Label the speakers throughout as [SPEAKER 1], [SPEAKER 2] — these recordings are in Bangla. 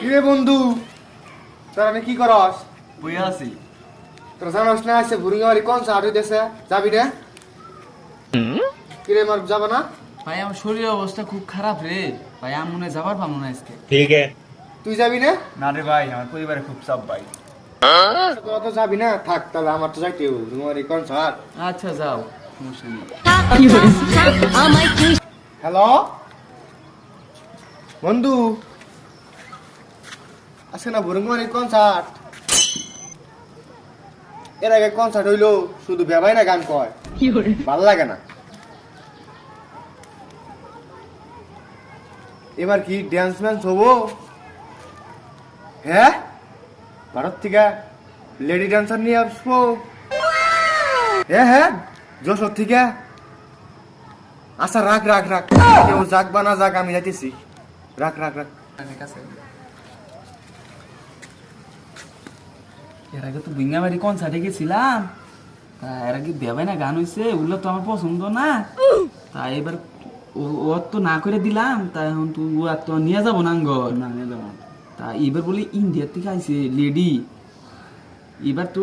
[SPEAKER 1] কিরে বন্ধু? তোরা আমি কি করস?
[SPEAKER 2] বইয়া
[SPEAKER 1] না আছে ভুরিঙ্গাবাড়ি কোন যাবি রে কিরে মার যাব না?
[SPEAKER 2] ভাই আমার শরীরের অবস্থা খুব খারাপ রে। ভাই আমি যাবার না আজকে।
[SPEAKER 3] ঠিক আছে।
[SPEAKER 1] তুই যাবি না?
[SPEAKER 4] না রে ভাই আমার পরিবারে খুব চাপ ভাই।
[SPEAKER 1] তোরা তো যাবি না? থাক তাহলে আমার তো যাইতে হবে। ভুরিঙ্গাবাড়ি কোন
[SPEAKER 2] আচ্ছা যাও।
[SPEAKER 1] হ্যালো বন্ধু আজকে না ভুরিঙ্গাবাড়ি কনসার্ট এর আগে কনসার্ট হইল শুধু বেবাই না গান কয়। ভালো লাগে না। এবার কি ড্যান্স ম্যান্স হব? হ্যাঁ? ভারত থেকে লেডি ড্যান্সার নিয়ে আসব। হ্যাঁ হ্যাঁ যশোর থেকে। আচ্ছা রাখ রাখ রাখ। কেউ যাক বা না যাক আমি যাইতেছি। রাখ রাখ রাখ
[SPEAKER 2] অনেক আছে। এর আগে তো বিঙ্গাবাড়ি কনসার্টে গেছিলাম। তা এর আগে দেবাই না গান হইছে ওগুলো তো আমার পছন্দ না। তা এবার ও- তো না করে দিলাম তা এখন তো ও আর তো নিয়ে যাব না গো না নিয়ে যাব তা এবার বলি ইন্ডিয়ার থেকে আইছে লেডি এবার তো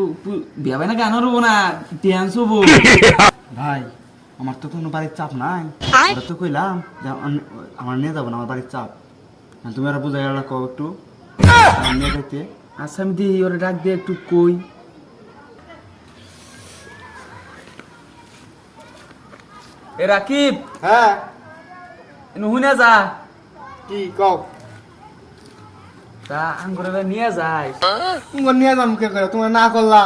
[SPEAKER 2] বেবাই না গান হব না ড্যান্স হব। ভাই আমার তো কোনো বাড়ির চাপ নাই। ওরা তো কইলাম আমার নিয়ে যাব না আমার বাড়ির চাপ। তুমি আর বুঝাই গেল কও একটু নিয়ে যাইতে। আচ্ছা আমি দিই ওরা ডাক দিয়ে একটু কই। এ রাকিব
[SPEAKER 1] হ্যাঁ।
[SPEAKER 2] নুহুনে যা।
[SPEAKER 1] কি কও?
[SPEAKER 2] তা আঙ্গুরে নিয়ে যাই।
[SPEAKER 1] তোমার নিয়ে যাম কে করে? তোমার না করলা?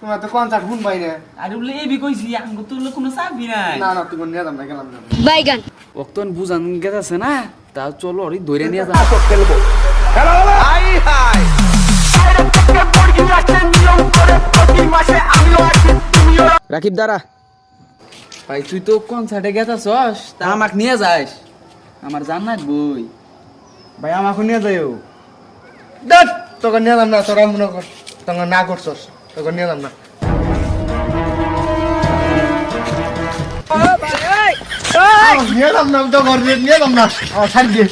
[SPEAKER 1] তোমার তো কনসার্ট শুন পাই না
[SPEAKER 2] আরে বলে এই বি কইছি আঙ্গুর তো কোনো চাবি নাই।
[SPEAKER 1] না না তোমার নিয়ে যাম না গেলাম না।
[SPEAKER 5] বাইগান।
[SPEAKER 2] অক্তন বুঝান গেছে না? তা চলো ওরই ধরে নিয়ে যা রাকিব দাঁড়া। ভাই তুই তো কনসার্টে গেছাস তা আমাকে নিয়ে যাস। আমার জান্নাত বই।
[SPEAKER 1] ভাই আমাকে নিয়ে যাইও। দেখ তোকে নিয়ে যাম না তোরা মনে কর তোকে না করছস তোকে নিয়ে যাম না। নিয়ে যাম না আমি তো নিয়ে যাম না। ছাড় দিয়ে।